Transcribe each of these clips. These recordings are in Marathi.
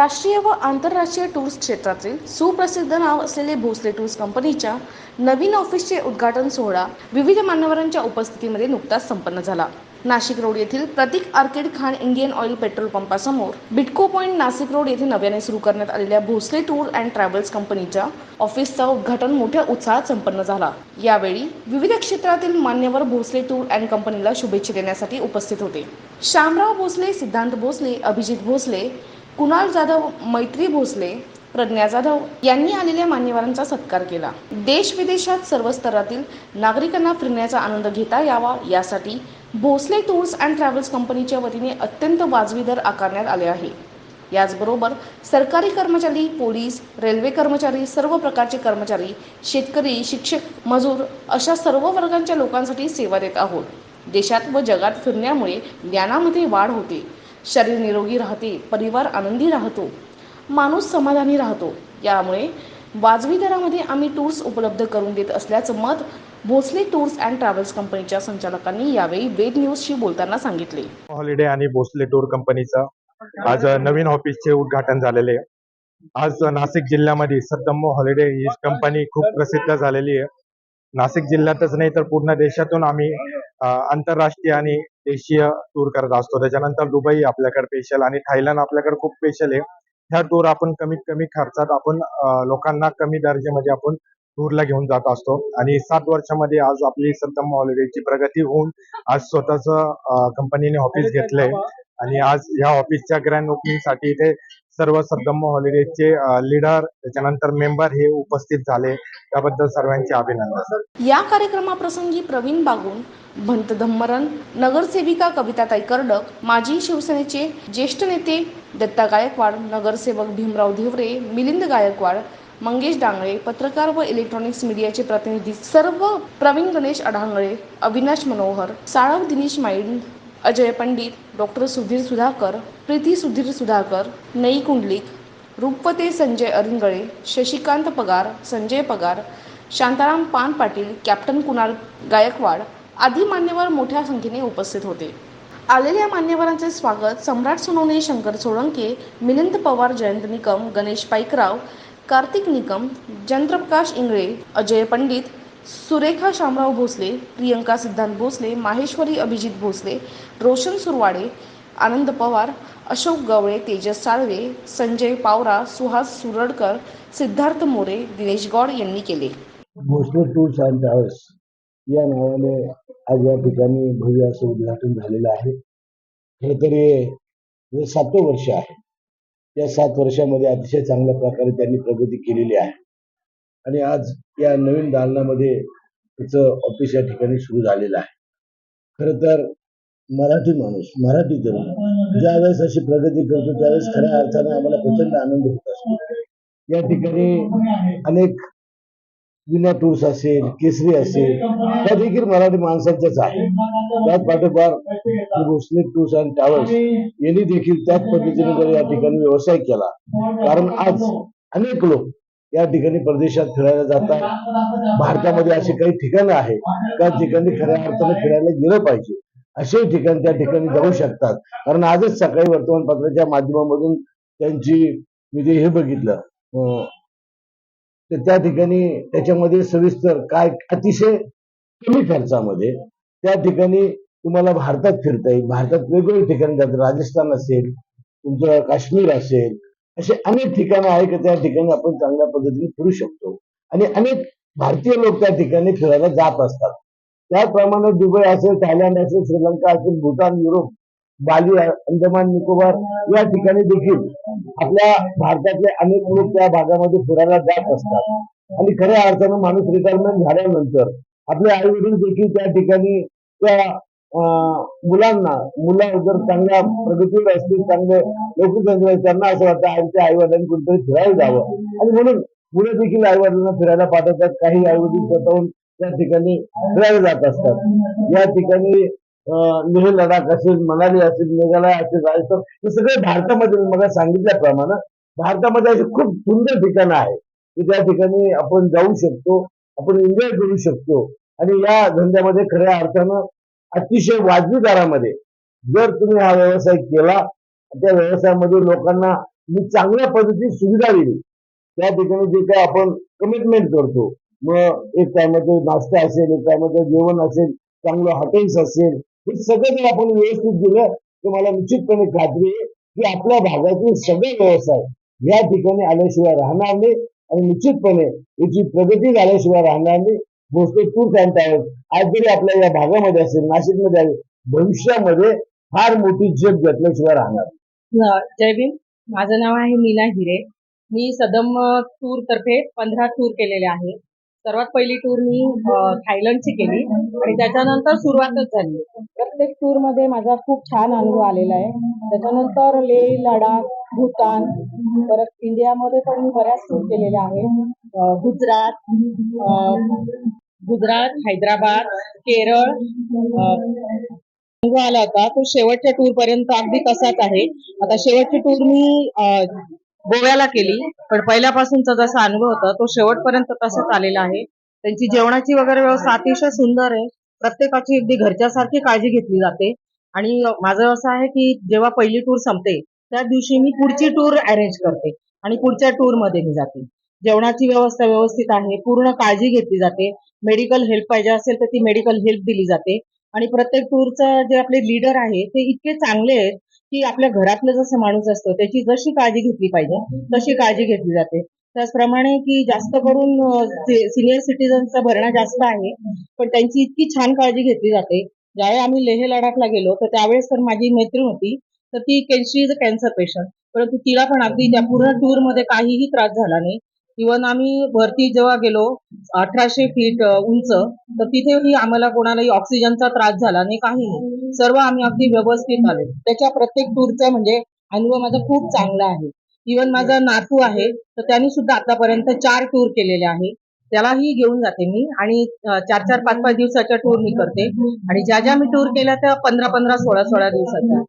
राष्ट्रीय व आंतरराष्ट्रीय टूर्स क्षेत्रातील सुप्रसिद्ध नाव असलेले भोसले टूर्स कंपनीच्या नवीन ऑफिसचे उद्घाटन सोहळा विविध मान्यवरांच्या उपस्थितीमध्ये नुकताच संपन्न झाला. नाशिक रोड येथील Prateek arcade Khan Indian oil petrol पंपासमोर Bytco point Nashik road येथे नव्याने सुरू करण्यात आलेल्या भोसले टूर अँड ट्रॅव्हल्स कंपनीच्या ऑफिसचा उद्घाटन मोठ्या उत्साहात संपन्न झाला. यावेळी विविध क्षेत्रातील मान्यवर भोसले टूर अँड कंपनीला शुभेच्छा देण्यासाठी उपस्थित होते. श्यामराव भोसले सिद्धांत भोसले अभिजित भोसले कुणाल जाधव मैत्री भोसले प्रज्ञा जाधव यांनी आलेल्या मान्यवरांचा सत्कार केला. देश विदेशात सर्व स्तरातील नागरिकांना फिरण्याचा आनंद घेता यावा यासाठी भोसले टूर्स अँड ट्रॅव्हल्स कंपनीच्या वतीने अत्यंत वाजवी दर आकारण्यात आले आहे. याचबरोबर सरकारी कर्मचारी पोलीस रेल्वे कर्मचारी सर्व प्रकारचे कर्मचारी शेतकरी शिक्षक मजूर अशा सर्व वर्गांच्या लोकांसाठी सेवा देत आहोत. देशात व जगात फिरण्यामुळे ज्ञानामध्ये वाढ होते. शरीर निरोगी राहते परिवार आनंदी राहतो माणूस समाधानी राहतो. यामुळे वाजवी दरामध्ये आम्ही टूर्स उपलब्ध करून देत असल्याचं मत भोसले टूर्स अँड ट्रॅव्हल्स कंपनीच्या संचालकांनी यावेळी वेद न्यूजशी बोलताना सांगितले. हॉलिडे आणि भोसले टूर कंपनीचं आज नवीन ऑफिसचे उद्घाटन झालेले आहे. आज नाशिक जिल्ह्यामध्ये सद्दम हॉलिडे ही कंपनी खूप प्रसिद्ध झालेली आहे. नाशिक जिल्ह्यातच नाही तर पूर्ण देशातून आम्ही आंतरराष्ट्रीय आणि देशीय टूर करत असतो. त्याच्यानंतर दुबई आपल्याकडे स्पेशल आणि थायलंड आपल्याकडे खूप स्पेशल आहे. ह्या टूर आपण कमीत कमी खर्चात आपण लोकांना कमी दर्जामध्ये आपण टूरला घेऊन जात असतो. आणि सात वर्षामध्ये आज आपली सद्दम हॉलिडेची प्रगती होऊन आज स्वतःच कंपनीने ऑफिस घेतलंय. आणि आज ह्या ऑफिसच्या ग्रँड ओपनिंगसाठी इथे सर्व सद्गम हॉलिडेजचे लीडर त्याच्यानंतर मेंबर हे उपस्थित झाले. त्याबद्दल सर्वांचे अभिनंदन. या कार्यक्रमाप्रसंगी प्रवीण बागून भंत धम्मरन नगरसेविका कविताताई कर्डक माजी शिवसेनेचे ज्येष्ठ नेते दत्ता गायकवाड नगरसेवक भीमराव धिवरे मिलिंद गायकवाड मंगेश डांगळे पत्रकार व इलेक्ट्रॉनिक्स मीडियाचे प्रतिनिधी सर्व प्रवीण गणेश अढांगळे अविनाश मनोहर साळव दिनेश माईंड अजय पंडित डॉक्टर सुधीर सुधाकर प्रीती सुधीर सुधाकर नई कुंडलिक रूपवते संजय अरिंगळे शशिकांत पगार संजय पगार शांताराम पान पाटील कॅप्टन कुणाल गायकवाड आदी मान्यवर मोठ्या संख्येने उपस्थित होते. आलेल्या मान्यवरांचे स्वागत सम्राट सोनवणे शंकर सोळंके मिलिंद पवार जयंत निकम गणेश पाईकराव कार्तिक निकम चंद्रप्रकाश इंगळे अजय पंडित सुरेखा शामराव भोसले प्रियंका सिद्धांत भोसले माहेश्वरी अभिजित भोसले रोशन सुरवाडे आनंद पवार अशोक गवळे तेजस साळवे संजय पावरा सुहास सुरडकर सिद्धार्थ मोरे दिनेश गौड यांनी केले. भोसले टूर्स अँड ट्रॅव्हल्स या नावाने आज या ठिकाणी भव्य असं उद्घाटन झालेलं आहे. खर तर हे हे सातवं वर्ष आहे. या सात वर्षामध्ये अतिशय चांगल्या प्रकारे त्यांनी प्रगती केलेली आहे. आणि आज या नवीन दालनामध्ये तिचं ऑफिस या ठिकाणी सुरू झालेलं आहे. खरं तर मराठी माणूस मराठी तरुण ज्यावेळेस अशी प्रगती करतो त्यावेळेस खऱ्या अर्थाने आम्हाला प्रचंड आनंद होत असतो. या ठिकाणी अनेक विना टूर्स असेल केसरी असेल त्या देखील मराठी माणसांच्याच आहे त्याच पाठोपाठ भोसले टूर्स अँड ट्रॅव्हल्स यांनी देखील त्याच पद्धतीने जर या ठिकाणी व्यवसाय केला. कारण आज अनेक लोक या ठिकाणी परदेशात फिरायला जातात भारतामध्ये असे काही ठिकाणं आहेत. त्या ठिकाणी खऱ्या अर्थानं फिरायला गेलं पाहिजे. असे ठिकाण त्या ठिकाणी जाऊ शकतात. कारण आजच सकाळी वर्तमानपत्राच्या माध्यमामधून त्यांची मी ते हे बघितलं अं, तर त्या ठिकाणी त्याच्यामध्ये सविस्तर काय अतिशय कमी खर्चामध्ये त्या ठिकाणी तुम्हाला भारतात फिरता येईल. भारतात वेगवेगळ्या ठिकाणी जातं राजस्थान असेल तुमचं काश्मीर असेल असे अनेक ठिकाणं आहे की त्या ठिकाणी आपण चांगल्या पद्धतीने फिरू शकतो. आणि अनेक भारतीय लोक त्या ठिकाणी फिरायला जात असतात. त्याचप्रमाणे दुबई असेल थायलंड असेल श्रीलंका असेल भूतान युरोप बाली अंदमान निकोबार या ठिकाणी देखील आपल्या भारतातले अनेक लोक त्या भागामध्ये फिरायला जात असतात. आणि खऱ्या अर्थानं माणूस रिटायरमेंट झाल्यानंतर आपले आई वडील देखील त्या ठिकाणी त्या मुलांना मुलं जर चांगल्या प्रगतीवर असतील चांगले लोकसंख्या त्यांना असं वाटतं आमच्या आई वडिलांनी कुठेतरी फिरायला जावं. आणि म्हणून मुलं देखील आई वडिलांना फिरायला पाठवतात. काही आई वडील स्वतःहून त्या ठिकाणी फिरायला जात असतात. या ठिकाणी लेह लडाख असेल मनाली असेल मेघालय असेल राजस्थान हे सगळे भारतामध्ये मला सांगितल्याप्रमाणे भारतामध्ये असे खूप सुंदर ठिकाणं आहे की त्या ठिकाणी आपण जाऊ शकतो आपण एन्जॉय करू शकतो. आणि या धंद्यामध्ये खऱ्या अर्थानं अतिशय वाजवी दरामध्ये. जर तुम्ही हा व्यवसाय केला त्या व्यवसायामध्ये लोकांना मी चांगल्या पद्धतीने सुविधा दिली. त्या ठिकाणी जे काय आपण कमिटमेंट करतो मग एक टायमाचं नाश्ता असेल एक टायमाचं जेवण असेल चांगलं हॉटेल्स असेल हे सगळं जर आपण व्यवस्थित दिलं तर मला निश्चितपणे खात्री आहे की आपल्या भागातील सगळे व्यवसाय या ठिकाणी आल्याशिवाय राहणार नाही आणि निश्चितपणे याची प्रगती झाल्याशिवाय राहणार नाही. भोसले टूर्स अँड ट्रॅव्हल्स आज जरी आपल्या या भागामध्ये असेल नाशिकमध्ये आहे भविष्यामध्ये फार मोठी झेप घेतल्याशिवाय राहणार जय भीम माझं नाव आहे मीना हिरे. मी सदम टूर तर्फे पंधरा टूर केलेले आहे. सर्वात पहिली टूर मी थायलंडची केली आणि त्याच्यानंतर सुरुवातच झाली. प्रत्येक टूरमध्ये माझा खूप छान अनुभव आलेला आहे. त्याच्यानंतर लेह लडाख भूतान परत इंडियामध्ये पण मी बऱ्याच टूर केलेल्या आहे गुजरात गुजरात हैदराबाद केरळ अनुभव आला होता तो शेवटच्या टूर पर्यंत अगदी तसाच आहे. आता शेवटची टूर मी गोव्याला केली. पण पहिल्यापासूनचा जसा अनुभव होता तो शेवटपर्यंत तसाच आलेला आहे. त्यांची जेवणाची वगैरे व्यवस्था अतिशय सुंदर आहे. प्रत्येकाची अगदी घरच्यासारखी काळजी घेतली जाते. आणि माझं असं आहे की जेव्हा पहिली टूर संपते त्या दिवशी मी पुढची टूर अरेंज करते. आणि पुढच्या टूरमध्ये मी जाते. जेवणाची व्यवस्था व्यवस्थित आहे पूर्ण काळजी घेतली जाते. मेडिकल हेल्प पाहिजे असेल तर ती मेडिकल हेल्प दिली जाते. आणि प्रत्येक टूरचं जे आपले लीडर आहे ते इतके चांगले आहेत की आपल्या घरातलं जसं माणूस असतो त्याची जशी काळजी घेतली पाहिजे तशी काळजी घेतली जाते. त्याचप्रमाणे की जास्त करून सिनियर सिटीजनचा भरणा जास्त आहे पण त्यांची इतकी छान काळजी घेतली जाते. ज्यावेळी आम्ही लेह लडाखला गेलो तर त्यावेळेस तर माझी मैत्रीण होती तर ती she is a cancer patient परंतु तिला पण अगदी त्या पूर्ण टूरमध्ये काहीही त्रास झाला नाही. इवन आम्ही वरती जेव्हा गेलो अठराशे फीट उंच तर तिथेही आम्हाला कोणालाही ऑक्सिजनचा त्रास झाला नाही काही नाही. सर्व आम्ही अगदी व्यवस्थित आलो. त्याच्या प्रत्येक टूरचा म्हणजे अनुभव माझा खूप चांगला आहे. इवन माझा नातू आहे तर त्यांनी सुद्धा आतापर्यंत चार टूर केलेले आहे. त्यालाही घेऊन जाते मी आणि चार चार पाच पाच दिवसाच्या टूर मी करते. आणि ज्या ज्या मी टूर केल्या त्या पंधरा पंधरा सोळा सोळा दिवसाच्या.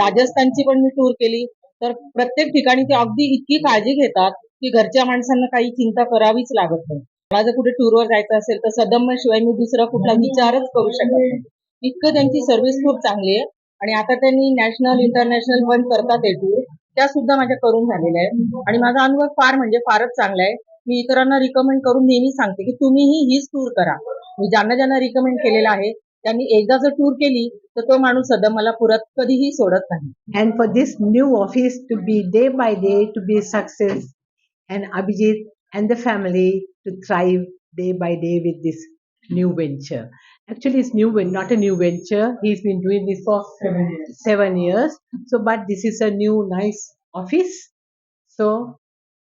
राजस्थानची पण मी टूर केली. तर प्रत्येक ठिकाणी ते अगदी इतकी काळजी घेतात. की घरच्या माणसांना काही चिंता करावीच लागत नाही. मला जर कुठे टूरवर जायचं असेल तर सदम्य शिवाय मी दुसरा कुठला विचारच करू शकत नाही. इतकं त्यांची सर्व्हिस खूप चांगली आहे. आणि आता त्यांनी नॅशनल इंटरनॅशनल पण करतात हे टूर त्या सुद्धा माझ्या करून झालेल्या आहेत. आणि माझा अनुभव फार म्हणजे फारच चांगला आहे. मी इतरांना रिकमेंड करून नेहमी सांगते की तुम्हीही हीच टूर करा. मी ज्यांना ज्यांना रिकमेंड केलेलं आहे त्यांनी एकदा जर टूर केली तर तो माणूस सदम्याला पुरत कधीही सोडत नाही. For this new office to be day by day to be a success and Abhijit and the family to thrive day by day with this new venture. Actually, it's new, ven- not a new venture. He's been doing this for seven years. So, but this is a new, nice office. So,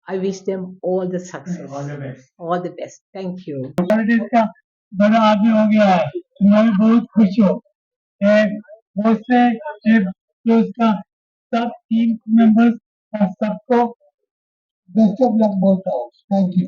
I wish them all the success. All the best. All the best. Thank you. Politics का बड़ा आदमी हो गया है मैं भी बहुत खुश हूँ एक बहुत से एक जो उसका सब टीम मेंबर्स और सबको बेस्ट ऑफ लक बोलता हूँ थैंक यू